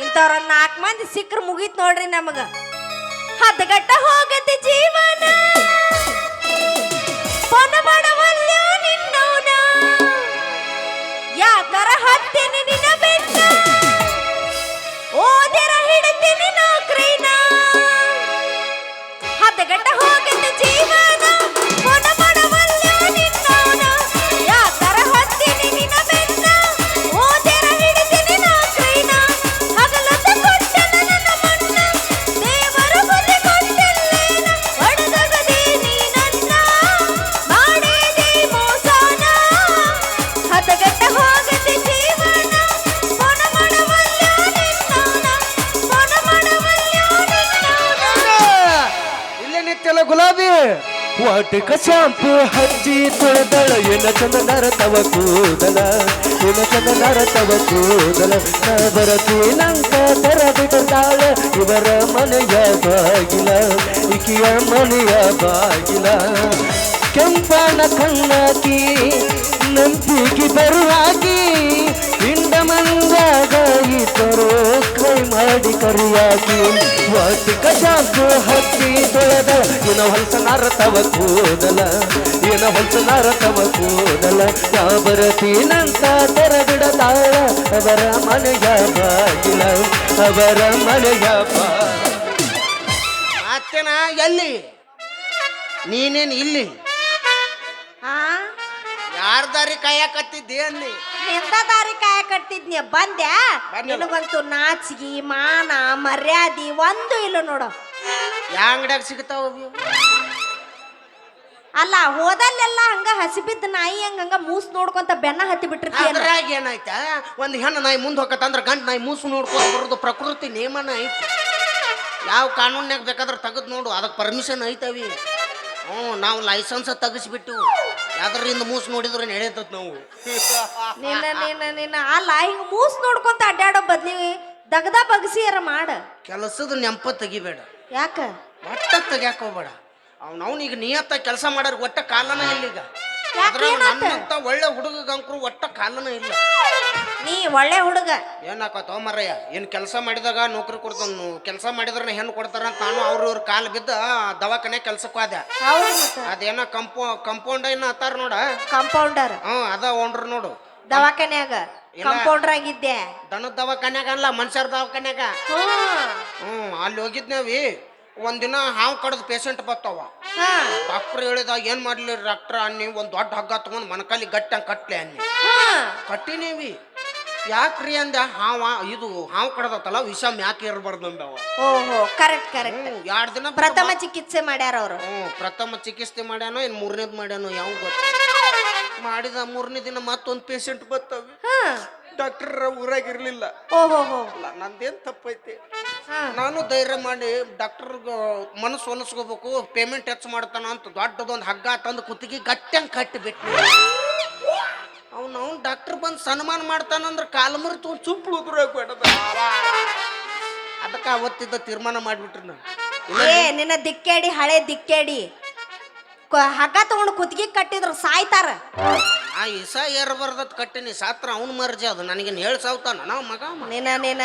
ಇಂಥವ್ರ ನಾಲ್ಕು ಮಂದಿ ಸಿಕ್ಕ್ರ ಮುಗೀತ್ ನೋಡ್ರಿ ನಮಗ. ಹದಗಟ್ಟ ಹೋಗತ್ತೆ ಜೀವನ. ವಾಟಿಕ ಶಾಂಪು ಹಚ್ಚಿ ತೊಳೆದಳ. ಏನ ಚಂದ ನರತವ ಕೂದಲ, ಏನ ಚಂದ ನರತವ ಕೂದಲ. ನಾ ತರ ತೆರದಿದ್ದಾಳ ಇವರ ಮನೆಯ ಬಾಗಿಲ, ಇಕಿಯ ಮನೆಯ ಬಾಗಿಲ. ಕೆಂಪನ ಕಣ್ಣಾಕಿ, ನಂಬಿಕೆ ಬರುವಾಗಿ ಹಿಂಡ ಮಂದಾಗ ಕೈ ಮಾಡಿ ಕರಿಯಾಗಿ. ವಾಟಿಕ ಕಜಾಕು ಹತ್ತಿ ತೊಳೆದ. ಏನ ಹೊಲಸ ತವ ಕೂದಲ, ಏನ ಹೊಲಸ ತವ ಕೂದಲ. ಯಾವರತೀನಂತ ತೆರಬಿಡತಾಳ ಅವರ ಮನೆಯ ಬಾಗಿಲ, ಅವರ ಮನೆಯ ಬಾ ಅತ್ತನ ಎಲ್ಲಿ? ನೀನೇನು ಇಲ್ಲಿ? ದಾರಿ ಕಾಯಕತ್ತಿದ್ದೆ ಅನ್ನಿ ನಿಂದ ದಾರಿ ಕಾಯ ಕಟ್ಟಿದ್ನಿ? ಬಂದ್ಯಾ ಬಂದಿಲ್ಲ. ನಿನಗಂತೂ ನಾಚಿಗಿ ಮಾನ ಮರ್ಯಾದಿ ಒಂದು ಇಲ್ಲ ನೋಡು. ಯಾ ಅಂಗಡ್ಯಾಗ ಸಿಗ್ತಾವ ಅವು? ಅಲ್ಲ ಹೋದಲ್ಲೆಲ್ಲ ಹಂಗ ಹಸಿಬಿದ್ದ ನಾಯಿ ಹಂಗ ಹಂಗ ಮೂಸ್ ನೋಡ್ಕೊಂತ ಬೆನ್ನ ಹತ್ತಿ ಬಿಟ್ಟಿರ್ತೀಯ ಅದ್ರಾಗ ಏನಾಯ್ತ? ಒಂದ್ ಹೆಣ್ಣು ನಾಯಿ ಮುಂದೆ ಹೋಗತ್ತಂದ್ರ ಗಂಡ ನಾಯಿ ಮೂಸು ನೋಡ್ಕೊಂಡು ಬರೋದು ಪ್ರಕೃತಿ ನಿಯಮನ ಐತಿ. ಯಾವ ಕಾನೂನ್ಯಾಗ ಬೇಕಾದ್ರೆ ತೆಗೆದು ನೋಡು ಅದಕ್ಕೆ ಪರ್ಮಿಷನ್ ಐತವಿ. ಹ್ಞೂ ನಾವು ಲೈಸೆನ್ಸ್ ತೆಗಿಸ್ಬಿಟ್ಟು ಯಾವ್ದ್ರಿಂದ ಮೂಸ್ ನೋಡಿದ್ರೆ ನಡೆಯತ್ತ ನಾವು? ನಿನ್ನ ನಿನ್ನ ನಿನ್ನ. ಅಲ್ಲ ಹಿಂಗ ಮೂಸ್ ನೋಡ್ಕೊಂತ ಅಡ್ಡಾಡೋ ಬದ್ಲಿ ದಗದ ಬಗಸಿಯರ ಮಾಡ. ಕೆಲಸದ ನೆಂಪ ತೆಗಿಬೇಡ. ಯಾಕ? ಒಟ್ಟ ತೆಗ್ಯಾಕ ಹೋಗ್ಬೇಡ. ಅವ್ನ ಈಗ ನಿಯತ್ತ ಕೆಲಸ ಮಾಡೋರ್ ಒಟ್ಟ ಕಾಲನ ಇಲ್ಲ ಈಗ. ಅದ್ರಾಗ? ನನ್ನಂತ ಒಳ್ಳೆ ಹುಡುಗಂಕರು ಒಟ್ಟ ಕಾಲನ ಇಲ್ಲ. ನೀ ಒಳ್ಳೆ ಹುಡುಗ. ಏನಕ್ಕ ತೋಮರಯ್ಯ ಏನ್ ಕೆಲಸ ಮಾಡಿದಾಗ ನೌಕರಿ ಕೊಡ್ತಾನ ಕೆಲಸ ಮಾಡಿದ್ರ ಹೆಣ್ಣು ಕೊಡ್ತಾರ ಅಂತ ನಾನು ಅವ್ರ ಇವ್ರ ಕಾಲ್ ಬಿದ್ದ ದವಾಖಾನೆ ಕೆಲ್ಸಕ್ಕೆ ಹೋದೆ ಅದೇನ ಕಂಪೌ ಕಂಪೌಂಡ್ ಏನ ಹತ್ತಾರ ನೋಡ. ಕಂಪೌಂಡರ್ ಹ್ಮ್ ಅದ ಓನರ್ ನೋಡು. ದವಾಖಾನ್ಯಾಗ. ಕಂಪೌಂಡರ್ ಆಗಿದ್ದೆ. ದನದ ದವಾಖಾನ್ಯಾಗ ಅಲ್ಲ ಮನುಷ್ಯರ ದವಾಖಾನ್ಯಾಗ. ಹ್ಮ್ ಅಲ್ಲಿ ಹೋಗಿದ್ನೇವಿ ಒಂದಿನ ಹಾವು ಕಡದ ಪೇಷಂಟ್ ಬರ್ತಾವ ಹಾ. ಡಾಕ್ಟರ್ ಹೇಳಿದ ಏನ್ ಮಾಡ್ಲಿ ಡಾಕ್ಟರ್? ಅನ್ನಿ ಒಂದ್ ದೊಡ್ಡ ಹಗ್ಗ ತಗೊಂಡ್ ಮನಕಾಲಿ ಗಟ್ಟ ಕಟ್ಲೆ ಅನ್ನಿ. ಕಟ್ಟಿನೇವಿ. ಯಾಕ್ರಿ ಅಂದ? ಹಾವ ಇದು ಹಾವು ಕಡದತ್ತಲ್ಲ ವಿಷ ಮ್ಯಾಕೆ ಇರಬಾರ್ದು ಅಂದವ ಓಹೋ ಕರೆಕ್ಟ್ ಕರೆಕ್ಟ್ ಎರಡು ದಿನ ಬಿಟ್ಟು ಪ್ರಥಮ ಚಿಕಿತ್ಸೆ ಮಾಡ್ಯಾರ ಅವರು. ಹ್ಞೂ ಪ್ರಥಮ ಚಿಕಿತ್ಸೆ ಮಾಡ್ಯಾನೋ ಏನು ಮೂರನೇದು ಮಾಡ್ಯಾನೋ ಯಾವ ಗೊತ್ತ. ಮಾಡಿದ ಮೂರನೇ ದಿನ ಮತ್ತೊಂದು ಪೇಷಂಟ್ ಬರ್ತವೆ ಹಾ. ಡಾಕ್ಟರ್ ಊರಾಗ ಇರಲಿಲ್ಲ. ಓಹೋ ಹೋ. ಅಲ್ಲ ನಂದೇನ್ ತಪ್ಪೈತಿ? ಹಾ. ನಾನು ಧೈರ್ಯ ಮಾಡಿ ಡಾಕ್ಟರ್ ಮನಸ್ಸು ಹೊಲಸ್ಕೋಬೇಕು ಪೇಮೆಂಟ್ ಹೆಚ್ಚು ಮಾಡ್ತಾನ ಅಂತ ದೊಡ್ಡದೊಂದು ಹಗ್ಗ ತಂದು ಕುತ್ತಿಗೆ ಗಟ್ಟಂಗ್ ಕಟ್ಟಿಬಿಟ್ಟು ಅವ್ನು ಅವ್ನು ಡಾಕ್ಟರ್ ಬಂದು ಸನ್ಮಾನ ಮಾಡ್ತಾನಂದ್ರೆ ಕಾಲು ಮುರಿತು ಚುಪ್ಪು ಉದುರಾಗ ಅದಕ್ಕೆ ಅವತ್ತಿದ್ದ ತೀರ್ಮಾನ ಮಾಡಿಬಿಟ್ರಿ ನಾನು ಏ ನಿನ್ನ ದಿಕ್ಕೇಡಿ ಹಳೆ ದಿಕ್ಕೇಡಿ ಕ- ಹಗ್ಗ ತಗೊಂಡು ಕುತ್ತಿಗೆ ಕಟ್ಟಿದ್ರು ಸಾಯ್ತಾರ. ಆ ಇಸ ಏರಬಾರ್ದತ್ ಕಟ್ಟಿನಿ ಸಾತ್ರ ಅವ್ನ ಮರ್ಜಿ ಅದು. ನನಗೇನು ಹೇಳಿ ಸಾವ್ತಾನ. ನಾವು ಮಗ ಮ- ನಿನ್ನ ನಿನ್ನ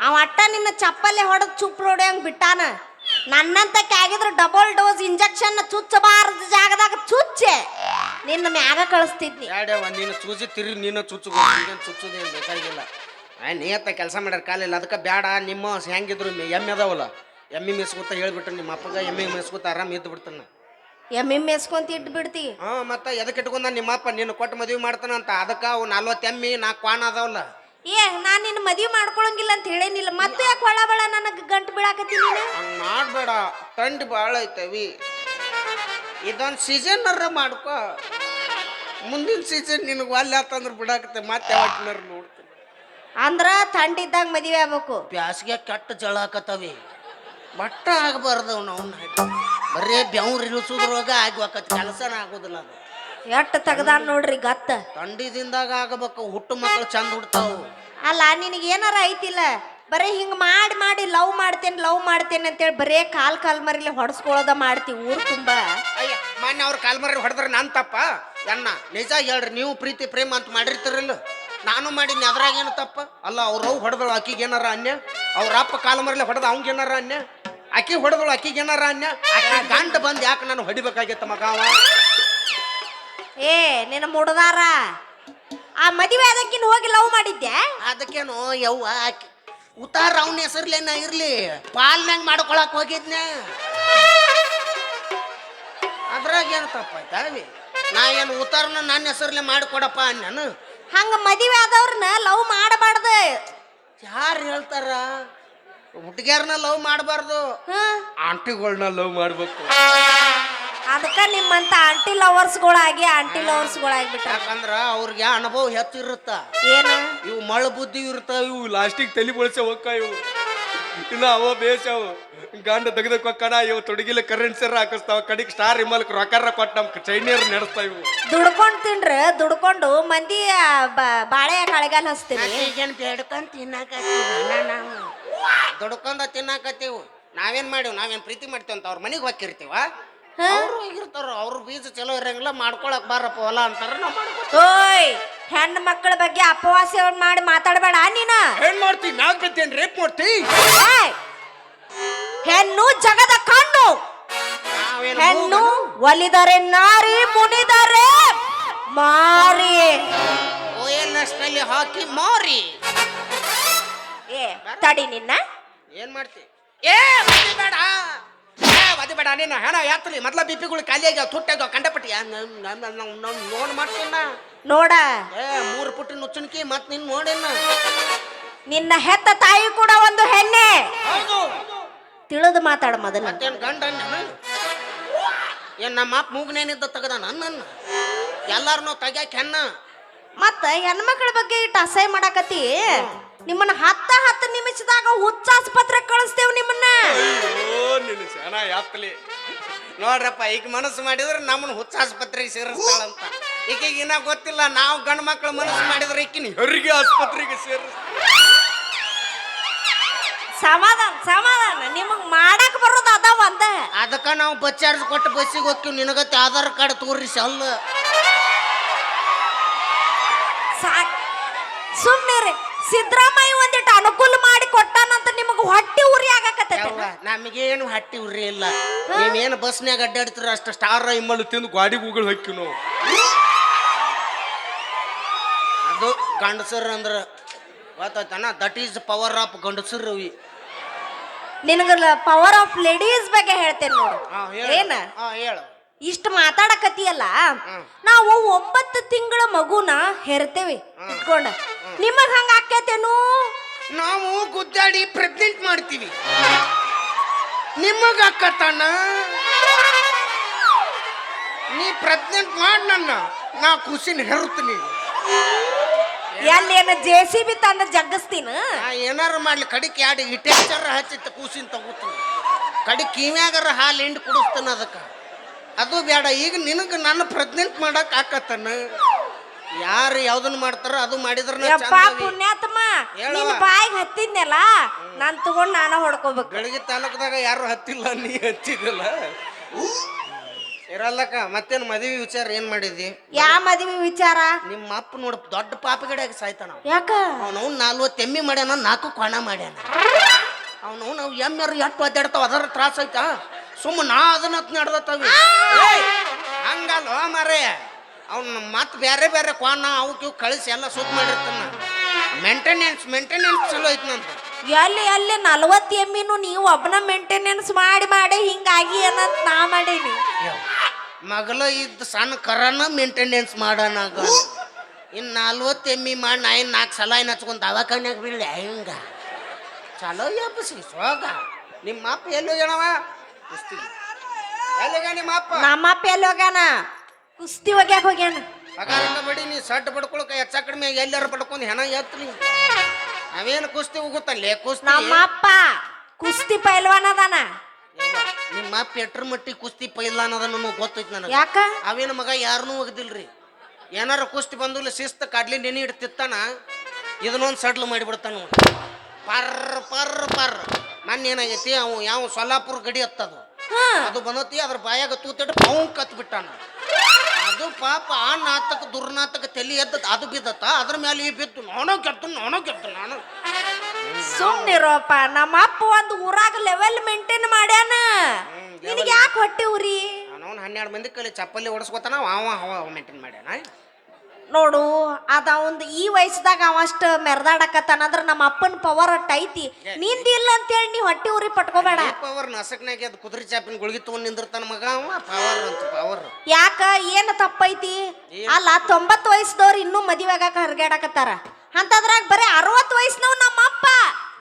ಅವ ಅಟ್ಟ ನಿನ್ನ ಚಪ್ಪಲೆ ಹೊಡೆದ್ ಚುಪ್ ಹೊಡೆಯಂಗ್ ಬಿಟ್ಟಾನ. ನನ್ನಂತ ಕ್ಯಾಗಿದ್ರ ಡಬಲ್ ಡೋಸ್ ಇಂಜೆಕ್ಷನ್ ಚುಚ್ಚಬಾರದ ಜಾಗದಾಗ ಚುಚ್ಚೆ. ನಿನ್ನ ಮ್ಯಾಗ ಕಳಿಸ್ತಿದ್ನಿ. ಯಾಡ ನೀನು ಚೂಜಿ ತಿರಿ ನೀನು ಚುಚ್ಚು ಚುಚ್ಚುದೇನು ಬೇಕಾಗಿಲ್ಲ ಆ ನಿಯತ್ತ ಕೆಲಸ ಮಾಡ್ಯಾರ ಕಾಲಿಲ್ಲ ಅದಕ್ಕೆ ಬೇಡ ನಿಮ್ಮ ಹೆಂಗಿದ್ರು ಮೆ- ಎಮ್ಮೆ ಅದಾವಲ್ಲ ಎಮ್ಮೆ ಮೇಸ್ಕೊತ ಹೇಳ್ಬಿಟ್ಟು ನಿಮ್ಮ ಅಪ್ಪಗ ಎಮ್ಮೆ ಮೇಸ್ಕೊತ ಆರಾಮ್ ಇದ್ದು ಬಿಡ್ತಾನ. ಎಮ್ಮಿ ಮೇಸ್ಕೊಂತ ಇಟ್ಟು ಬಿಡ್ತಿ. ಹಾ ಮತ್ತೆ ಎದಕ್ಕೆ ಇಟ್ಕೊಂಡ ನಿಮ್ಮ ಅಪ್ಪ ನೀನು ಕೊಟ್ಟು ಮದುವೆ ಮಾಡ್ತಾನಂತ ಅದಕ್ಕೆ ಅವು ನಲ್ವತ್ತು ಎಮ್ಮಿ ನಾಲ್ಕು ಕ್ವಾಣ ಅದಾವಲ್ಲ. ಏ ನಾನ್ ನಿನ್ನ ಮದ್ವಿ ಮಾಡ್ಕೊಳಂಗಿಲ್ಲ ಅಂತ ಹೇಳೇನಿಲ್ಲ ಮತ್ತೆ ಯಾಕೆ ಹೊಳ ಬಳ ನನಗೆ ಗಂಟು ಬೀಳಾಕತ್ತಿ ನೀನು? ಹಂಗೆ ಮಾಡಬೇಡ ತಂಡ್ ಭಾಳ ಐತವಿ ಇದೊಂದು ಸೀಸನ್ ಅರ ಮಾಡ್ಕೋ. ಮುಂದಿನ ಸೀಸನ್ ನಿನಗೆ ಒಲ್ಲೆ ಆತಂದ್ರೆ ಬಿಡಾಕತ್ತೆ ಮತ್ತೆ ಯಾವತ್ತಿನಾರ ನೋಡ್ತೀನಿ. ಅಂದ್ರ ಥಂಡಿದ್ದಾಗ ಮದ್ವೆ ಆಗ್ಬೇಕು. ಬ್ಯಾಸಿಗೆ ಕೆಟ್ಟ ಜಳ ಹಾಕತ್ತವಿ ಬಟ್ಟ ಆಗಬಾರ್ದು ನಾವು ಬರೇ ಬೆವ್ರು ಇಳಿಸೋದ್ರೊಳಗ ಆಗಿ ಹೋಗತ್ತೆ ಕೆಲಸನ ಆಗೋದಿಲ್ಲ ಅದು. ಎಷ್ಟ್ ತೆಗ್ದಾನ್ ನೋಡ್ರಿ ಗತ್ತ. ತಂಡಿದಿಂದಾಗ ಆಗಬೇಕು ಹುಟ್ಟು ಮಕ್ಕಳು ಚಂದ ಹುಡ್ತಾವು. ಅಲ್ಲ ನಿನಗೆ ಏನಾರ ಐತಿಲ್ಲ? ಬರೀ ಹಿಂಗೆ ಮಾಡಿ ಮಾಡಿ ಲವ್ ಮಾಡ್ತೇನೆ ಲವ್ ಮಾಡ್ತೇನೆ ಅಂತೇಳಿ ಬರೇ ಕಾಲ್ ಕಾಲ್ ಮರಿಲಿ ಮಾಡ್ತೀವಿ ಮಾಡ್ತಿ ಊರು ತುಂಬಾ. ಅಯ್ಯ ಮೊನ್ನೆ ಅವ್ರ ಕಾಲ್ಮರಿ ಹೊಡೆದ್ರೆ ನಾನು ತಪ್ಪ? ಅಣ್ಣ ನಿಜ ಹೇಳ್ರಿ ನೀವು ಪ್ರೀತಿ ಪ್ರೇಮ ಅಂತ ಮಾಡಿರ್ತೀರಲ್ಲ? ನಾನು ಮಾಡಿ ಅದ್ರಾಗೇನು ತಪ್ಪ? ಅಲ್ಲ ಅವ್ರು ಅವು ಹೊಡೆದಳು ಆಕಿಗೆ ಏನಾರ ಅನ್ಯ? ಅವ್ರ ಅಪ್ಪ ಕಾಲ್ ಮರಲೆ ಹೊಡೆದ ಅವ್ಗೆ ಏನಾರ ಅನ್ಯ? ಆಕಿ ಹೊಡೆದಳು ಆಕಿಗೆ ಏನಾರ ಅನ್ಯ? ಆಕಿ ಗಂಡ ಬಂದ್ ಯಾಕೆ ನಾನು ಹೊಡಿಬೇಕಾಗಿತ್ತ ಮಗ ಅವ? ಏ ನಿನ್ನ ಮುಡ್ದಾರ. ಆ ಮದುವೆ ಅದಕ್ಕಿನ್ ಹೋಗಿ ಲವ್ ಮಾಡಿದ್ದೆ ಅದಕ್ಕೇನು ಯವ್ವ ಆಕಿ ಉತ್ತಾರ ಅವನ ಹೆಸರ್ಲೇನ ಇರ್ಲಿ. ಪಾಲ್ನಾಗ ಮಾಡ್ಕೊಳಕ್ ಹೋಗಿದ್ನ ಅದ್ರಾಗ ಏನು ತಪ್ಪಾಯ್ತಾ ಅವಿ? ನಾ ಏನು ಉತ್ತಾರನ ನನ್ನ ಹೆಸರ್ಲೆ ಮಾಡ್ಕೊಡಪ್ಪ ನಾನು ಹಂಗ ಮದುವೆ ಆದವ್ರನ್ನ ಲವ್ ಮಾಡಬಾರ್ದು. ಯಾರು ಹೇಳ್ತಾರ? ಹುಡುಗಿಯರ್ನ ಲವ್ ಮಾಡಬಾರ್ದು. ಆಂಟಿಗಳನ್ನ ಲವ್ ಮಾಡ್ಬೇಕು. ಅದಕ್ಕ ನಿಮ್ಮಂತ ಆಂಟಿ ಲವರ್ಸ್ಗಳಾಗಿ ಆಂಟಿ ಲವರ್ಸ್ಗಳಾಗ್ಬಿಟ್ರ ಯಾಕಂದ್ರ ಅವ್ರಿಗೆ ಅನುಭವ ಹೆಚ್ಚಿರುತ್ತ ಏನು? ಇವು ಮಳ ಬುದ್ಧಿ ಇರ್ತಾವ ಇವು ಲಾಸ್ಟಿಗೆ ತಲೆ ಬಳಸ ಹೋಗ್ಕ ಇವು. ಇನ್ನ ಅವ ಬೇಸ ಅವು. ಗಂಡ ತೆಗೆದಕ್ಕೆ ಕಣ ಇವು ತೊಡಗಿಲ್ಲ ಕರೆಂಟ್ ಸರ್ ಹಾಕಿಸ್ತಾವ. ಕಡಿಗೆ ಸ್ಟಾರ್ ಇಮಲ್ಕ್ ರೊಕ್ಕರ ಕೊಟ್ಟು ನಮ್ ಚೈನಿಯರ್ ನಡೆಸ್ತಾವ ಇವು. ದುಡ್ಕೊಂಡ್ ತಿನ್ರ ದುಡ್ಕೊಂಡು ಮಂದಿ ಆ, ಬ- ಬಾಳೆ ಕಳೆಗಾಲ ಹಚ್ತೀರಿ. ಈಗೇನು ಬೇಡ್ಕೊಂಡ್ ನಾವು. ದುಡ್ಕೊಂಡ ತಿನ್ನಾಕತ್ತೀವಿ. ನಾವೇನ್ ಮಾಡಿವ್? ನಾವೇನ್ ಪ್ರೀತಿ ಮಾಡ್ತೀವಿ ಅಂತ ಅವ್ರ ಮನೆಗೆ ಹೋಗಿರ್ತೀವ ಅವ್ರು ಹೋಗಿರ್ತಾರ ಅವ್ರ ಬೀಜ ಚಲೋ ಇರಂಗಿಲ್ಲ ಮಾಡ್ಕೊಳಕ್ ಬಾರಪ್ಪ ಹೊಲ ಅಂತಾರ ನಾವ್ ಓಯ್ ಹೆಣ್ಣು ಮಕ್ಕಳ ಬಗ್ಗೆ ಅಪವಾಸ ಮಾಡಿ ಮಾತಾಡಬೇಡ ನೀನ? ಏನ್ ಮಾಡ್ತಿ? ನಾಗ್ ಬಿತ್ತೇನ್ ರೇಪ್ ಮಾಡ್ತಿ? ಏಯ್! ಹೆಣ್ಣು ಜಗದ ಕಣ್ಣು. ನಾವೇನ್ ಹೆಣ್ಣು ಒಲಿದರೆ ನಾರಿ ಮುನಿದರೆ ಮಾರಿ. ಓ ಎಸ್ನಲ್ಲಿ ಹಾಕಿ ಮಾರಿ. ಏ ತಡಿ ನಿನ್ನ. ಏನ್ ಮಾಡ್ತಿ? ಏ ಮದಿ ಬೇಡ. ಮದಿ ಬೇಡ ನೀನು ಹೆಣ ಯಾತ್ರಿ ಮೊದ್ಲ ಬಿಪಿಗಳು ಖಾಲಿ ಆಗ್ಯಾವ ತುಟ್ಟಾಗ್ಯಾವ ಕಂಡಪಟ್ಟಿ ನೋಡ್ ಮಾಡ್ತೀನ? ನೋಡ. ಏ ಮೂರು ಪುಟ್ಟಿ ನುಚ್ಚಣಿಕೆ ಮತ್ ನಿನ್ ನೋಡಿನ? ನಿನ್ನ ಹೆತ್ತ ತಾಯಿ ಕೂಡ ಒಂದು ಹೆಣ್ಣೆ. ಹೌದು. ತಿಳಿದು ಮಾತಾಡ ಮೊದಲ. ಮತ್ತೇನ್ ಗಂಡ? ಏನ್ ನಮ್ಮ ಅಪ್ಪ ಮೂಗ್ನೇನಿದ್ದ ತೆಗದ ನನ್ನ ಎಲ್ಲಾರನು ತಗ್ಯಾಕೆ ಹೆಣ್ಣ? ಮತ್ತ ಹೆಣ್ಮಕ್ಳ ಬಗ್ಗೆ ಇಟ್ಟು ಅಸಹ್ಯ ಮಾಡಾಕತಿ ನಿಮ್ಮನ್ನ ಹತ್ತ ಹತ್ತು ನಿಮಿಷದಾಗ ಹುಚ್ಚ ಆಸ್ಪತ್ರೆ ಕಳಿಸ್ತೇವ್ ನಿಮ್ಮನ್ನ. ಯಾತ್ಲಿ ನೋಡ್ರಪ್ಪ ಈಗ ಮನಸ್ಸು ಮಾಡಿದ್ರೆ ನಮ್ಮನ್ನ ಹುಚ್ಚ ಆಸ್ಪತ್ರೆಗೆ ಸೇರಿಸ್ತಾಳಂತ. ಈಗ ಇನ್ನ ಗೊತ್ತಿಲ್ಲ ನಾವು ಗಂಡ ಮಕ್ಳು ಮನಸ್ಸು ಮಾಡಿದ್ರೆ ಈಕಿನ ಹೆರಿಗೆ ಆಸ್ಪತ್ರೆಗೆ ಸೇರಿಸ್ ಸಮಾಧಾನ ಸಮಾಧಾನ. ನಿಮಗ್ ಮಾಡಕ್ ಬರೋದು ಅದ ಒಂದ. ಅದಕ್ಕ ನಾವು ಬಸ್ ಚಾರ್ಜ್ ಕೊಟ್ಟು ಬಸ್ಸಿಗೆ ಹೋಗ್ತೀವಿ. ನಿನಗತ್ತೆ ಆಧಾರ್ ಕಾರ್ಡ್ ತೋರಿಸಿ ಅಲ್ಲ ಸಾಕ್. ಸುಮ್ನಿರಿ ಸಿದ್ದರಾಮಯ್ಯ ಒಂದಿಟ್ಟು ಅನುಕೂಲ ಮಾಡಿ ಕೊಟ್ಟಾನಂತ ನಿಮಗೆ ಹೊಟ್ಟೆ ಉರಿ ಆಗಕತ್ತೆ ಯವ್ವ, ನಮಗೇನು ಹಟ್ಟಿ ಉರಿ ಇಲ್ಲ. ನೀವೇನು ಬಸ್ನ್ಯಾಗ ಅಡ್ಡಾಡ್ತೀರ ಅಷ್ಟು ಸ್ಟಾರ್ ಇಮ್ಮಲ್ಲಿ ತಿಂದು ಗಾಡಿ ಗೂಗಳು ಹಾಕಿ ನಾವು ಅದು ಗಂಡಸರ್ ಅಂದ್ರೆ ಗೊತ್ತಾಯ್ತಾನ? ದಟ್ ಈಸ್ ಪವರ್ ಆಫ್ ಗಂಡಸರ್ ರವಿ ನಿನಗಲ್ಲ ಪವರ್ ಆಫ್ ಲೇಡೀಸ್ ಬಗ್ಗೆ ಹೇಳ್ತೇನೆ ನೋಡು. ಏನ? ಹಾ ಹೇಳು. ಇಷ್ಟ ಮಾತಾಡಕತಿಯಲ್ಲ ನಾವು ಒಂಬತ್ತು ತಿಂಗಳ ಮಗುನ ಹೆರ್ತೇವೆ. ಇಟ್ಕೊಂಡ ನಿಮಗ್ ಹಂಗ ಆಕೇತೇನು ನಾವು ಗುದ್ದಾಡಿ ಪ್ರೆಗ್ನೆಂಟ್ ಮಾಡ್ತೀವಿ. ನಿಮಗ ಅಕ್ಕತಣ್ಣ ನೀ ಪ್ರೆಗ್ನೆಂಟ್ ಮಾಡ್ ನನ್ನ. ನಾ ಖುಷಿನ ಹೆರುತ್ತೀನಿ. ಎಲ್ಲಿ ಏನು ಜೆ ಸಿ ಬಿ ತಂದ ಜಗ್ಗಸ್ತೀನ? ಏನಾರು ಮಾಡ್ಲಿ ಕಡಿಕ್ ಎರಡು ಇಟೇಚರ್ ಹಚ್ಚಿತ್ತು ಕೂಸಿನ ತಗೋತೀನಿ. ಕಡಿ ಕಿವ್ಯಾಗಾರ ಹಾಲು ಹಿಂಡ್ ಕುಡಿಸ್ತಾನ ಅದಕ್ಕೆ. ಅದು ಬೇಡ. ಈಗ ನಿನಗೆ ನನ್ನ ಪ್ರೆಗ್ನೆಂಟ್ ಮಾಡಕ್ ಆಕತ್ತನ? ಯಾರು ಯಾವ್ದನ್ನ ಮಾಡ್ತಾರ ಅದು ಮಾಡಿದ್ರ ಯಪ್ಪ. ಪುಣ್ಯಾತ್ಮ ಹೇಳವ್ವ. ನಿನ್ ಬಾಯಿಗೆ ಹತ್ತಿದ್ನಲ್ಲ ನಾನ್ ತಗೊಂಡ್ ನಾನ ಹೊಡ್ಕೋಬೇಕು. ಗಳಿಗೆ ತಾಲೂಕದಾಗ ಯಾರು ಹತ್ತಿಲ್ಲ ನೀ ಹಚ್ಚಿದಿಲ್ಲ ಇರಲ್ಲಕ್ಕ ಮತ್ತೇನು ಮದುವೆ ವಿಚಾರ ಏನ್ ಮಾಡಿದಿ? ಯಾ ಮದ್ವಿ ವಿಚಾರ? ನಿಮ್ಮ ಅಪ್ಪ ನೋಡ ದೊಡ್ಡ ಪಾಪಗಡೆಯಾಗ ಸಾಯ್ತಾನ ಯಾಕ? ಅವನವ್ ನಾಲ್ವತ್ತು ಎಮ್ಮಿ ಮಾಡ್ಯಾನ ನಾಲ್ಕು ಕೋಣ ಮಾಡ್ಯಾನ. ಅವನು ನಾವು ಎಮ್ಮೆರು ಎಟ್ಟು ಒದ್ದಾಡ್ತಾವ ಅದರ ತ್ರಾಸ ಐತಾ? ಸುಮ್ಮ ನಾ ಅದನ್ನ ನಡ್ದತ್ತವಿ. ಹಂಗಲ್ಲ ಮಾರೇ? ಅವ್ನ ಮತ್ತೆ ಬೇರೆ ಬೇರೆ ಕ್ವಾನ ಅವಕ್ಕೆ ಕಳಿಸಿ ಎಲ್ಲ ಸುತ್ತ ಮಾಡಿರ್ತಾನ. ಮೇಂಟೆನೆನ್ಸ್ ಮೇಂಟೆನೆನ್ಸ್ ಚಲೋ ಐತಿ ನಂತ ಎಲ್ಲಿ ಎಲ್ಲಿ ನಲ್ವತ್ ಎಮ್ಮಿನೂ ನೀವು ಒಬ್ಬನ ಮೆಂಟೆನೆನ್ಸ್ ಮಾಡಿ ಮಾಡಿ ಹಿಂಗಾಗಿ ಏನಂತ ನಾ ಮಾಡೀನಿ. ಮಗಲ ಇದ್ದ ಸಣ್ಣ ಕರನ ಮೇಂಟೆನೆನ್ಸ್ ಮಾಡೋಣ ಇನ್ನು ನಲ್ವತ್ತು ಎಮ್ಮಿ ಮಾಡಿ ನಾ ಇನ್ನು ನಾಲ್ಕು ಸಲ ಏನು ಹಚ್ಕೊಂತ ದವಾಖಾನ್ಯಾಗ ಬೀಳ್ಳೆ ಹಿಂಗ? ಚಲೋ ಎಬ್ಬಿಸಿ ಸೋಗ. ನಿಮ್ಮ ಅಪ್ಪ ಎಲ್ಲಿ ಹೋಗ್ಯಾನವ? ಕುಸ್ತಿ. ಎಲ್ಲಿಗ ನಿಮ್ಮ ಅಪ್ಪ ನಮ್ಮಪ್ಪ ಎಲ್ಲಿ ಹೋಗ್ಯಾನ? ಕುಸ್ತಿ ಒಗ್ಯಾಕ ಹೋಗ್ಯಾನ. ಪಗಾರಕ್ಕ ಬಡಿ ನೀ ಸಟ್ ಬಡ್ಕೊಳಕ ಹೆಚ್ಚ ಕಡಿಮೆ ಎಲ್ಲಾರು ಬಡ್ಕೊಂಡು ಹೆಣ ನೀ. ಅವೇನು ಕುಸ್ತಿ ಹೋಗುತ್ತಲ್ಲೇ ಕುಸ್ತಿ. ನಮ್ಮ ಅಪ್ಪ ಕುಸ್ತಿ ಪೈಲ್ವಾನ ಅದಾನ. ನಿಮ್ಮ ಅಪ್ಪ ಎಟ್ರ ಮಟ್ಟಿ ಕುಸ್ತಿ ಪೈಲ್ವಾನ ಅದ ನನಗೆ ಗೊತ್ತೈತಿ ನನಗೆ. ಯಾಕ? ಅವೇನ ಮಗ ಯಾರನ್ನೂ ಒಗದಿಲ್ರಿ ಏನಾರ ಕುಸ್ತಿ ಬಂದಿಲ್ಲ ಶಿಸ್ತು ಕಡ್ಲಿ ನೆನೆ ಇಡ್ತಿತ್ತಾನ ಇದನ್ನೊಂದು ಸಡ್ಲು ಮಾಡಿಬಿಡ್ತಾನ ಅವ. ಪರ್ ಪರ್ ಪರ್. ಮೊನ್ನೆ ಏನಾಗೈತಿ? ಅವ ಯಾವ ಸೊಲ್ಲಾಪುರ ಗಡಿ ಹತ್ತದು. ಅದು ಬಂದತಿ ಅದ್ರ ಬಾಯಾಗ ತೂತಿಟ್ಟು ಪೌಂಕ್ ಕತ್ ಬಿಟ್ಟಾನ. ಅದು ಪಾಪ ಆ ನಾತಕ ದುರ್ನಾತಕ ತಲೆ ಎದ್ದತ್ ಅದು ಬಿದ್ದತ್ತ ಅದ್ರ ಮೇಲೆ ಈ ಬಿದ್ದು ನಾನೋ ಕೆತ್ತು ನಾನೋ ಕೆತ್ತು ನಾನು. ಸುಮ್ನಿರೋಪ ನಮ್ಮ ಅಪ್ಪ ಒಂದು ಊರಾಗ ಲೆವೆಲ್ ಮೇಂಟೈನ್ ಮಾಡ್ಯಾನ. ನಿನಗೆ ಯಾಕೆ ಹೊಟ್ಟೆ ಉರಿ? ಅವನು ಹನ್ನೆರಡು ಮಂದಿ ಕಲಿ ಚಪ್ಪಲಿ ಓಡಿಸ್ಕೊತಾನ ಅವ ಅವ ಮೇಂಟೈನ್ ಮಾಡ್ಯಾನ. ನೋಡು ಅದ ಒಂದು ಈ ವಯಸ್ಸದಾಗ ಅವ ಅಷ್ಟು ಮೆರ್ದಾಡಕತ್ತಾನಂದ್ರ ನಮ್ಮ ಅಪ್ಪನ ಪವರ್ ಅಟ್ಟೈತಿ ಐತಿ. ನಿಂದ ಇಲ್ಲ ಅಂತೇಳಿ ನೀ ಹೊಟ್ಟೆ ಉರಿ ಪಟ್ಕೋಬೇಡ. ಪವರ್ ನಸಕ್ನಾಗ ಅದು ಕುದುರೆ ಚಾಪಿನ ಗುಳಿಗೆ ತಗೊಂಡ್ ನಿಂದಿರ್ತಾನ ಮಗ ಅವ ಪವರ್ ಅಂತ ಪವರ್ ಯಾಕ ಏನ್ ತಪ್ಪೈತಿ? ಅಲ್ಲ ತೊಂಬತ್ತು ವಯಸ್ಸದವ್ರು ಇನ್ನೂ ಮದುವೆ ಆಗಾಕ ಹರ್ಗ್ಯಾಡಕತ್ತಾರ. ಅಂತದ್ರಾಗ ಬರೀ ಅರವತ್ತು ವಯಸ್ಸಿನವ್ ನಮ್ಮ ಅಪ್ಪ.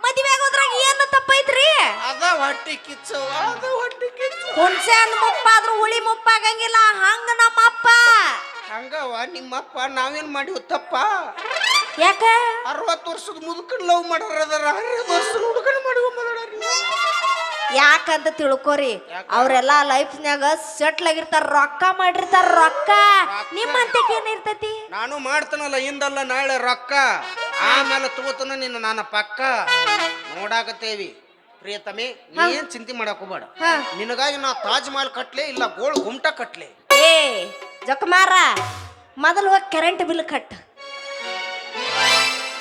ಮದುವೆ ಆಗೋದ್ರಾಗ ಏನು ತಪ್ಪೈತ್ರಿ? ಅದ ಹೊಟ್ಟಿ ಕಿಚ್ಚು ಅದ ಹೊಟ್ಟಿ ಕಿಚ್ಚು. ಹುಣ್ಸೆ ಹಣ್ಣು ಮುಪ್ಪಾದ್ರೂ ಹುಳಿ ಮುಪ್ಪಾಗಂಗಿಲ್ಲ ಹಂಗ ನಮ್ಮ ಹಂಗವ ನಿಮ್ಮಪ್ಪ ನಾವೇನ್ ಮಾಡಿವ್? ತಪ್ಪ? ಯಾಕ? ಅರವತ್ತು ವರ್ಷದ ಮುದುಕನ್ ಲವ್ ಮಾಡ್ರದಾರ ಅದಾರ ಅರವತ್ತು ವರ್ಷದ ಹುಡುಗನ ಮಾಡುವ ಯಾಕಂತ ತಿಳ್ಕೊರಿ ಅವ್ರೆಲ್ಲಾ ಲೈಫ್ನ್ಯಾಗ ಸೆಟ್ಲ್ ಆಗಿರ್ತಾರ ರೊಕ್ಕ ಮಾಡಿರ್ತಾರ ರೊಕ್ಕ. ನಿಮ್ಮಂತಕ್ಕೆ ಏನಿರ್ತೈತಿ ನಾನು ಮಾಡ್ತಾನಲ್ಲ ಹಿಂದಲ್ಲ ನಾಳೆ ರೊಕ್ಕ. ಆಮೇಲೆ ತಗೋತನ ನಿನ್ನ ನನ್ನ ಪಕ್ಕ. ನೋಡಾಕತ್ತೇವಿ. ಪ್ರಿಯತಮಿ ನೀನ್ ಚಿಂತೆ ಮಾಡಕ್ ಹೋಗ್ಬೇಡ. ಹಾ. ನಿನಗಾಗಿ ನಾ ತಾಜ್ ಮಹಲ್ ಕಟ್ಲೆ ಇಲ್ಲ ಗೋಳ್ ಗುಮ್ಟ ಕಟ್ಲೆ? ಏ ಜಕಮಾರ ಮೊದಲು ಹೋಗಿ ಕರೆಂಟ್ ಬಿಲ್ ಕಟ್ಟ.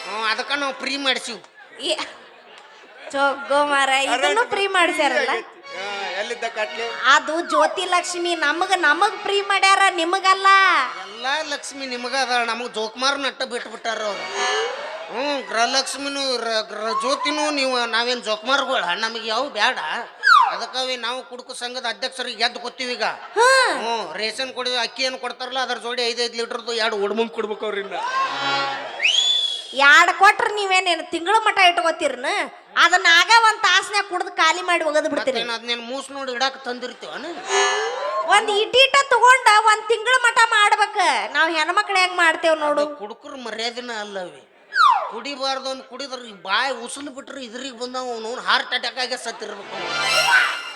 ಹ್ಞೂ ಅದಕ್ಕ ನಾವು ಫ್ರೀ ಮಾಡಿಸಿವ್. ಏ, ಜಗ್ಗೋ ಮಾರ ಇದನ್ನು ಫ್ರೀ ಮಾಡಿಸ್ಯಾರಲ್ಲ? ಎಲ್ಲಿದ್ದ ಕಟ್ಲೆ? ಅದು ಜ್ಯೋತಿ ಲಕ್ಷ್ಮಿ ನಮಗ ನಮಗ್ ಫ್ರೀ ಮಾಡ್ಯಾರ ನಿಮಗಲ್ಲ. ಎಲ್ಲ ಲಕ್ಷ್ಮಿ ನಿಮಗ ಅದ ನಮಗ್ ಜೋಕುಮಾರ್ ನಟ್ಟ ಬಿಟ್ಬಿಟ್ಟಾರ ಅವ್ರು. ಹ್ಞೂ ಗೃಹಲಕ್ಷ್ಮಿನೂ ರ- ಗೃಹ ಜ್ಯೋತಿನೂ ನೀವು ನಾವೇನು ಜೋಕುಮಾರ್ಗಳ? ನಮಗೆ ಯಾವ ಬೇಡ ಅದಕ್ಕವಿ ನಾವು ಕುಡುಕು ಸಂಘದ ಅಧ್ಯಕ್ಷರಿಗೆ ಎದ್ದು ಕೊತ್ತೀವಿ ಈಗ. ಹ್ಞೂ ರೇಷನ್ ಕೊಡಿ ಅಕ್ಕಿ ಏನು ಕೊಡ್ತಾರಲ್ಲ ಅದ್ರ ಜೋಡಿ ಐದೈದು ಲೀಟ್ರದ್ದು ಎರಡು ಒಡಮುಂಗ್ ಕೊಡ್ಬೇಕು ಅವ್ರಿಂದ ಎರಡು ಕೊಟ್ರ ನೀವೇನೇನು ತಿಂಗಳ ಮಟ ಇಟ್ಕೋತೀರ್ನ? ಅದನ್ನ ಆಗ ಒಂದ್ ತಾಸ್ನ್ಯಾಗ ಕುಡ್ದು ಖಾಲಿ ಮಾಡಿ ಒಗದು ಬಿಡ್ತೀರಿ. ಅದನ್ನೇನು ಮೂಸ್ ನೋಡಿ ಇಡಕ್ಕೆ ತಂದಿರ್ತೀವನ ಒಂದ್ ಇಟೀಟ ತಗೊಂಡ ಒಂದ್ ತಿಂಗಳ ಮಟ ಮಾಡ್ಬೇಕ. ನಾವ್ ಹೆಣ್ಮಕ್ಳು ಹೆಂಗ್ ಮಾಡ್ತೇವ್ ನೋಡು. ಕುಡುಕರು ಮರ್ಯಾದಿನ ಅಲ್ಲವಿ. ಕುಡಿಬಾರ್ದು ಅವ್ನು ಕುಡಿದ್ರ ಈ ಬಾಯಿ ಉಸುಲು ಬಿಟ್ರೆ ಇದ್ರಿಗೆ ಬಂದವ ಅವನು ಹಾರ್ಟ್ ಅಟ್ಯಾಕ್ ಆಗಿ ಸತ್ತಿರ್ಬೇಕು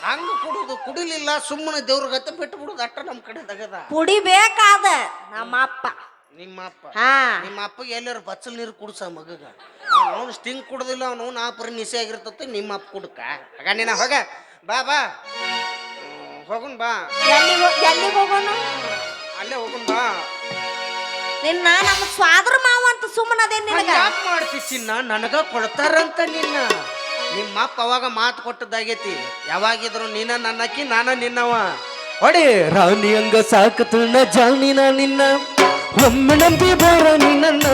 ಹಂಗ ಕುಡುದು ಕುಡಿಲಿಲ್ಲ ಸುಮ್ಮನೆ ದೇವ್ರಿಗತ್ತೆ ಬಿಟ್ಟು ಬಿಡುದು ಅಟ್ಟ ನಮ್ಮ ಕಡೆ ತಗದ ಕುಡಿಬೇಕಾದ ನಮ್ಮ ಅಪ್ಪ ನಿಮ್ಮ ಅಪ್ಪ ಹಾ ನಿಮ್ಮ ಅಪ್ಪಗೆ ಎಲ್ಲಾರು ಬಚ್ಚಲ್ ನೀರು ಕುಡ್ಸ ಮಗಗ ಅವನು ಸ್ಟಿಂಗ್ ಕುಡ್ದಿಲ್ಲ ಅವನು ನಾ ಪರಿ ನಿಸೆ ಆಗಿರ್ತತೆ ನಿಮ್ಮ ಅಪ್ಪ ಕುಡ್ಕ ಆಗ ನೀನ ಹೋಗ ಬಾ ಬಾ ಹ್ಮ್, ಹೋಗುನ್ ಬಾ ಎಲ್ಲಿಗೆ ಎಲ್ಲಿಗೆ ಹೋಗೋಣ ಅಲ್ಲೇ ಹೋಗುನ್ ಬಾ ನಿನ್ನ ನಮ್ಮ ಸ್ವಾದ್ರ ಮಾವ ಅಂತ ಸುಮ್ಮನದೇ ನಿನಗ? ಯಾಕೆ ಮಾಡ್ತಿ ಚಿನ್ನ? ನನಗ ಕೊಡ್ತಾರಂತ ನಿನ್ನ. ನಿಮ್ಮ ಅಪ್ಪ ಅವಾಗ ಮಾತು ಕೊಟ್ಟದಾಗೈತಿ ಯಾವಾಗಿದ್ರು ನೀನ ನನ್ನಕ್ಕಿ ನಾನ ನಿನ್ನವ. ಒಡೆ ರಾಣಿ ಹಂಗ ಸಾಕತನ ಜಾನಿನ ನಿನ್ನ. ಒಮ್ಮೆ ನಂಬಿ ಬಾರ ನಿನ್ನ.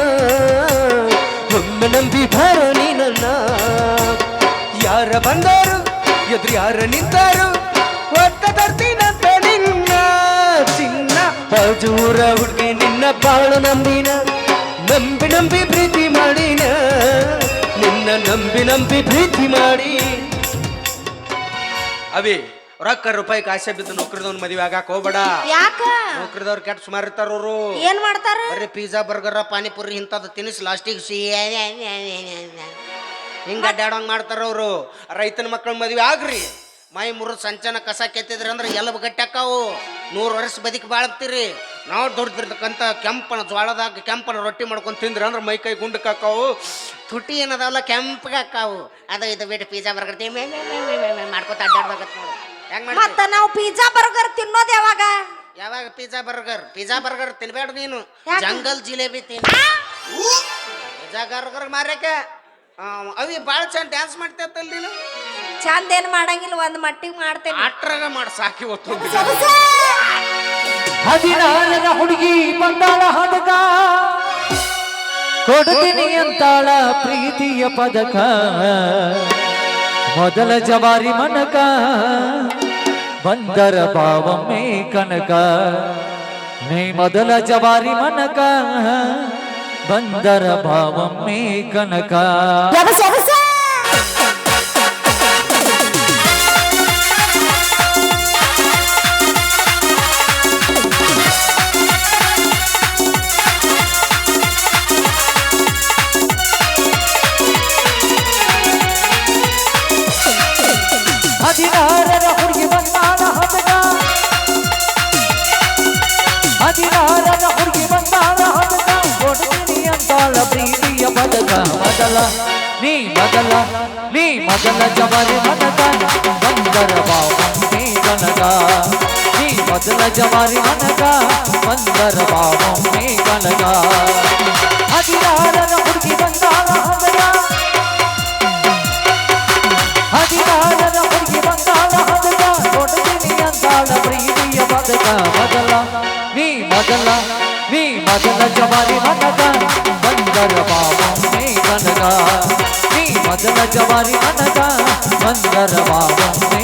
ಒಮ್ಮೆ ನಂಬಿ ಬಾರ ನಿನ್ನ. ಯಾರ ಬಂದಾರು ಎದುರು ಯಾರ ನಿಂತಾರು ಒಟ್ಟ ತರ್ತೀನಂತ ನಿನ್ನ. ಚಿನ್ನ ಹಜೂರ ಹುಡುಗಿ ನಿನ್ನ ಬಾಳು ನಂಬಿನ. ನಂಬಿ ನಂಬಿ ಪ್ರೀತಿ ಮಾಡಿನ ನಿನ್ನ ನಂಬಿ ನಂಬಿ ಪ್ರೀತಿ ಮಾಡಿ. ಅವಿ ರೊಕ್ಕ ರೂಪಾಯಿ ಕಾಸೆ ಬಿದ್ದು ನೌಕರಿದವ್ನ ಮದುವೆ ಆಗಾಕ ಹೋಗ್ಬೇಡ. ಯಾಕ? ನೌಕರಿದವ್ರು ಕೆಟ್ಟ ಸುಮಾರು ಇರ್ತಾರ ಅವರು. ಏನ್ ಮಾಡ್ತಾರ? ಬರೀ ಪಿಜ್ಜಾ ಬರ್ಗರ್ ಪಾನಿಪುರಿ ಇಂಥದ್ದು ತಿನಿಸ್ ಲಾಸ್ಟಿಗೆ ಸಿ ಹಿಂಗ ಅಡ್ಡಾಡೋಂಗ್ ಮಾಡ್ತಾರ ಅವರು. ರೈತನ ಮಕ್ಕಳ ಮದುವೆ ಆಗ್ರಿ. ಮೈ ಮುರು ಸಂಚನ ಕಸ ಕೆತ್ತಿದ್ರಿ ಅಂದ್ರೆ ಎಲಬ ಗಟ್ಟಾಕಾವು ನೂರು ವರ್ಷ ಬದುಕಿ ಬಾಳ್ತೀರಿ. ನಾವು ದೊಡ್ಡದಿರ್ತಕ್ಕಂಥ ಕೆಂಪನ ಜ್ವಾಳದಾಗ ಕೆಂಪನ ರೊಟ್ಟಿ ಮಾಡ್ಕೊಂಡು ತಿಂದ್ರೆ ಅಂದ್ರೆ ಮೈ ಕೈ ಗುಂಡಕ್ಕೆ ಹಾಕಾವು. ತುಟಿ ಏನದಾವಲ್ಲ ಕೆಂಪಗೆ ಹಾಕಾವು. ಅದು ಇದು ಬಿಟ್ಟು ಪಿಜ್ಜಾ ಬರ್ಗರ್ ಮಾಡ್ಕೊತ ಅಡ್ಡಾಡ್ಬೇಕತ್ ನೋಡು. ಹೆಂಗ್ ಮಾಡ್ತಿ? ಮತ್ತ ನಾವು ಪಿಜ್ಜಾ ಬರ್ಗರ್ ತಿನ್ನೋದು ಯಾವಾಗ? ಯಾವಾಗ ಪಿಜ್ಜಾ ಬರ್ಗರ್ ಪಿಜ್ಜಾ ಬರ್ಗರ್ ತಿನ್ಬೇಡ ನೀನು. ಜಂಗಲ್ ಜಿಲೇಬಿ ತಿನ್. ಪಿಜ್ಜಾ ಬರ್ಗರ್ ಮಾರ್ಯಾಕ ಅವಿ ಭಾಳ ಚಂದ ಡ್ಯಾನ್ಸ್ ಮಾಡ್ತೇತಲ್ ನೀನು. ಚಂದ ಏನು ಮಾಡಂಗಿಲ್ಲ ಒಂದು ಮಟ್ಟಿಗೆ ಮಾಡ್ತೇನೆ. ಅಟ್ರಾಗ ಮಾಡಿ ಸಾಕಿ ಹೊತ್ತು ಹದಿನಾರರ ಹುಡುಗಿ ಬಂದಾಳ ಹದಕ? ಕೊಡ್ತೀನಿ ಅಂತಾಳ ಪ್ರೀತಿಯ ಪದಕ. ಮೊದಲ ಜವಾರಿ ಮನಕ, ಬಂದರ ಭಾವಮ್ಮೆ ಕನಕ. ನೀ ಮೊದಲ ಜವಾರಿ ಮನಕ, ಬಂದರ ಭಾವಮ್ಮೆ ಕನಕ. ಪ್ರೀತಿಯ ಪದಕ ಮೊದಲ ನೀ ಮೊದಲ ನೀ ಮೊದಲ ಜವಾರಿ ಮನಕ ಬಂದರ ಬಾವ ನೀ ಕನಕ ನೀ ಮೊದಲ ಜವಾರಿ ಮನಗ ಬಂದರ ಬಾವೊಮ್ಮೆ ಕನಗ ಹದಿನಾರರ ಹುಡುಗಿ ಬಂದಾಳ ಹದಗ ಹದಿನಾರರ ಹುಡುಗಿ ಬಂದಾಳ ಹದಗ ಕೊಡ್ತೀನಿ ಅಂದಾಳ ಪ್ರೀತಿಯ ಬದಕ ಮೊದಲ ನೀ ಮೊದಲ ನೀ ಮೊದಲ ಜವಾರಿ ಮನಗ ಬಂದರ ಬಾವೊಮ್ಮೆ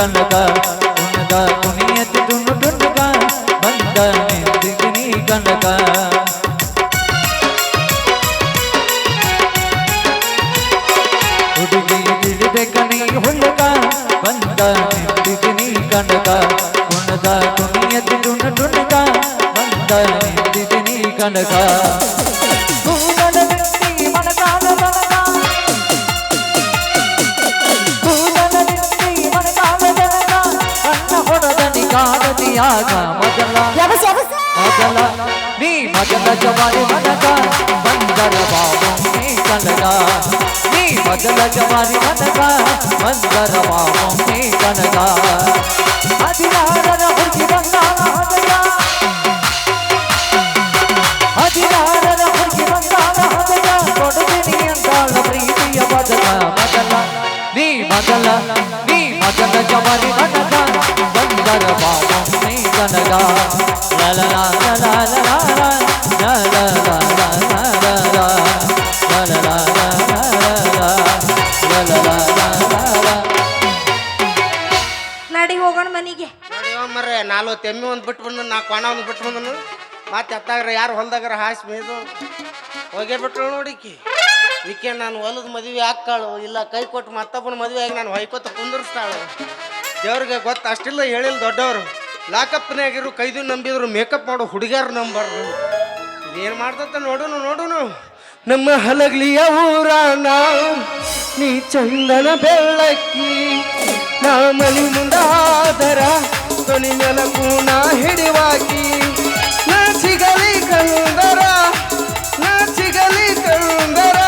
কান্না ನೀ ಮೊದಲ ಜವಾರಿ ಮನಗ ಬಂದರ ಬಾವೊಮ್ಮೆ ಕನಗ ನೀ ಮೊದಲ ಜವಾರಿ ಮನಗ ಬಂದರ ಬಾವೊಮ್ಮೆ ಕನಗ ಹದಿನಾರರ ಹುಡುಗಿ ಬಂದಾಳ ಹದಗ ಹದಿನಾರರ ಹುಡುಗಿ ಬಂದಾಳ ಹದಗ ಕೊಡುತ್ತೀನಿ ಅಂದಾಳ ಪ್ರೀತಿಯ ಬದಲ ಮೊದಲ ನೀ ಮೊದಲ ನೀ ಮೊದಲ ಜವಾರಿ ನನಗ ಬಂದರ ಬಾವೊಮ್ಮೆ ಕನಗ ಲಲಲ ಲಲಲ ಲಲಲ ನಾಲ್ಕು ತೆಮ್ಮಿ ಒಂದು ಬಿಟ್ಟು ಬಂದು ನಾ ಕೊಣ ಒಂದು ಬಿಟ್ಟು ಬಂದನು. ಮತ್ತೆ ಎತ್ತಾಗ್ರ ಯಾರು ಹೊಲ್ದಾಗ್ರ ಹಾಸಿ ಮೇದು ಹೋಗೇ ಬಿಟ್ರು ನೋಡಿಕಿ ಈಕೆ. ನಾನು ಹೊಲದ ಮದುವೆ ಹಾಕ್ಕಾಳು ಇಲ್ಲ ಕೈ ಕೊಟ್ಟು ಮತ್ತೊಬ್ಬನ ಮದುವೆ ಆಗಿ ನಾನು ಹೊಯ್ಕೊತ ಕುಂದಿರ್ಸ್ತಾಳು. ದೇವ್ರಿಗೆ ಗೊತ್ತು, ಅಷ್ಟಿಲ್ಲ ಹೇಳಿಲ್ಲ ದೊಡ್ಡವರು. ಲಾಕಪ್ನಾಗಿರು ಕೈದು ನಂಬಿದ್ರು, ಮೇಕಪ್ ಮಾಡೋ ಹುಡುಗಿಯರು ನಂಬಾರ್ದು ಏನು ಮಾಡ್ತತ್ತ ನೋಡುನು ನೋಡುನು. ನಮ್ಮ ಹಲಗ್ಲಿಯ ಊರಾಣ ನೀ ಚಂದನ ಬೆಳ್ಳಕ್ಕಿ, ನಾ ಮನಿ ಮುಂದಾದರ. ತೊನಿ ಮೇಲ ನಾ ಹಿಡಿವಾಕಿ. ನಾ ಸಿಗಲಿ ಕಂದರ, ನಾ ಸಿಗಲಿ ಕಂದರ.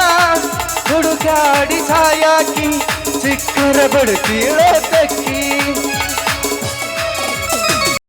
ಹುಡುಕಾಡಿ ಸಾಯಾಕಿ, ಚಿಕ್ಕರ ಬಡ್ತೀಳೋ ತಕ್ಕಿ.